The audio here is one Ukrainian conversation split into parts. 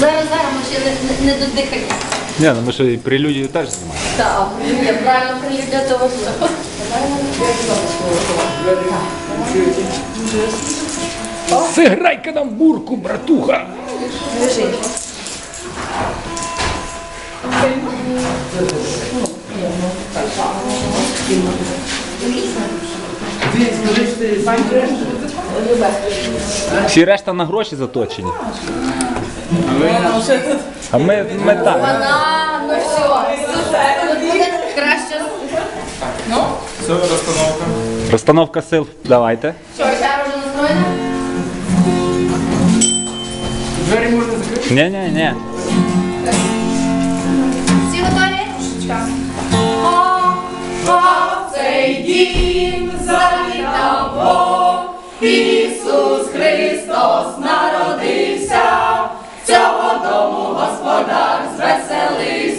Зараз, зараз ми ще не, не, не додихаємо. Ні, ну ми ще і прелюдію теж знімаємо. Так, я правильно то важливо. Сиграй-ка нам бурку, братуха! Всі решта на гроші заточені. А ми, ми так. Вона, ну все, тут буде краще. Це розстановка. Розстановка сил. Давайте. Що, гітара вже настроєна? Двері можна закрити? Ні, ні, ні. Всі готові? цей дім завітав Бог, Ісус Христос Vassali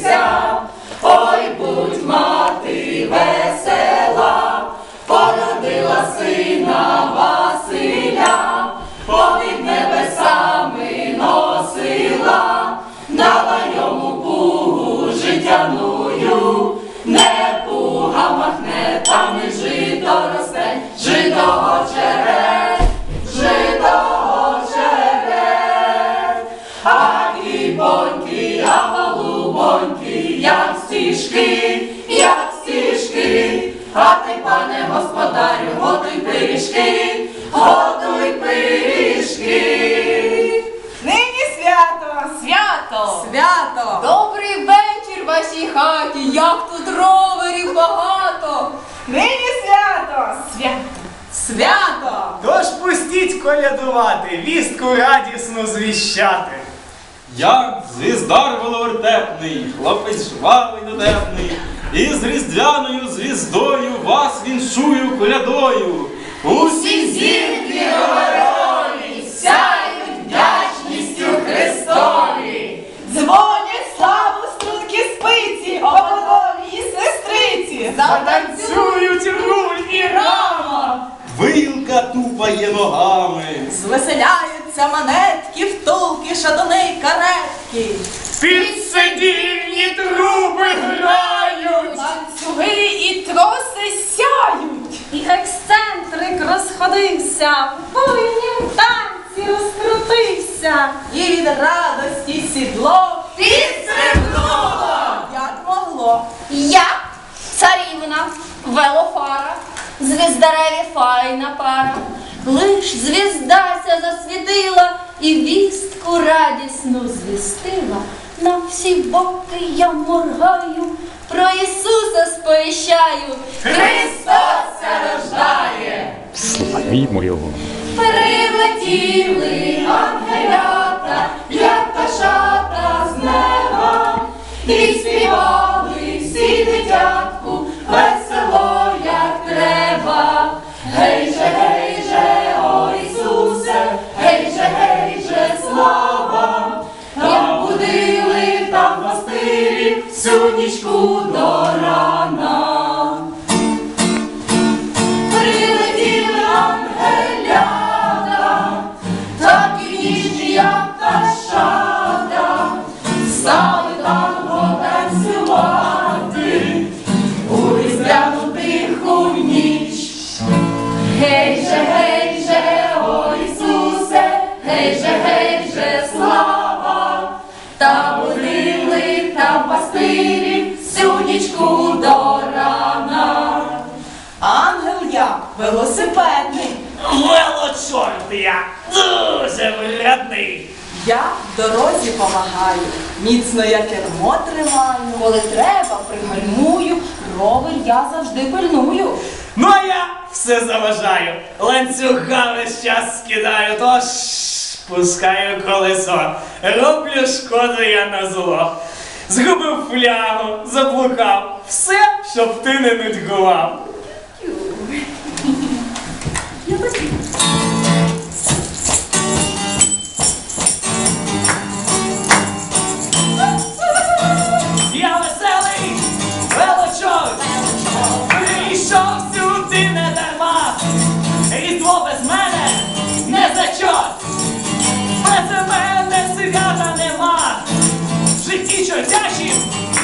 стіжки, а ти, пане господарю, готуй пиріжки, готуй пиріжки. Нині свято! Свято! Свято! Добрий вечір вашій хаті, як тут роверів багато. Нині свято! Свято! Свято! Тож пустіть колядувати, вістку радісну звіщати. Я звіздар веловертепний, хлопець жвавий дотепний, і з різдвяною звіздою вас віншую колядою. Усі зірки роверові сяють вдячністю Христові. Дзвонять славу струнки спиці, ободові сестриці! Затанцюють руль і рама! вилка тупає ногами. Звеселяються манетки, втулки, шадуни, каретки. Підсидільні труби грають. Ланцюги і троси сяють. І ексцентрик розходився, в буйнім танці розкрутився. І від радості сідло підстрибнуло, як могло. Я, царівна, велофара, звіздареві файна пара. Лиш звіздася засвітила і вістку радісну звістила. На всі боки я моргаю, про Ісуса сповіщаю. Христос рождає! Славімо його. Прилетіли ангелята, як пташата з неба, і співали всі дитятку, весело, як треба. Гей же, гей же, о Ісусе, гей же, гей же, слава, там будили, там пастирі, всю до рана. Танго танцювати у різдвяну тиху ніч. Гей же, гей же, о Ісусе, гей же, гей же, слава, та будили там пастирі всю нічку до рана. Ангел я велосипедний. Велочорт я дуже виглядний. Я в дорозі помагаю, міцно я кермо тримаю. Коли треба, пригальмую, ровер я завжди пильную. Ну а я все заважаю. Ланцюга весь час скидаю, тож пускаю колесо. Роблю шкоду я на зло. Згубив флягу, заблукав. Все, щоб ти не нудьгував. Я Misha, dash him!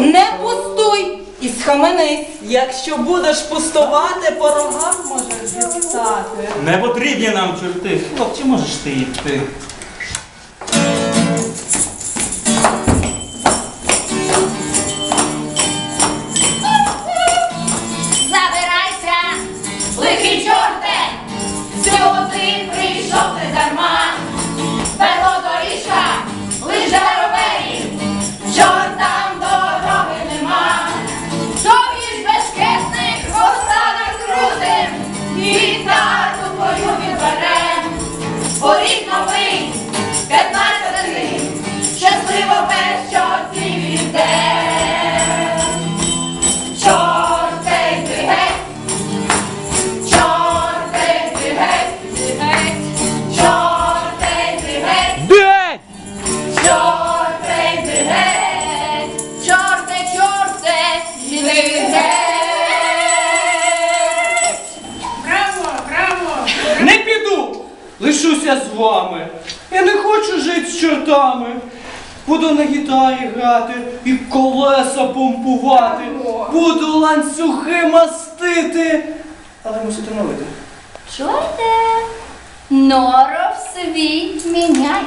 Не пустуй і схаменись. Якщо будеш пустувати, по рогах можеш дістати. Не потрібні нам чорти. Хлопці, можеш ти йти. Лишуся з вами. Я не хочу жити з чортами. Буду на гітарі грати і колеса помпувати. Буду ланцюги мастити. Але мусите налити. Чорте, норо в світ міняй,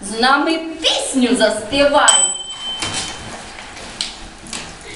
з нами пісню заспівай.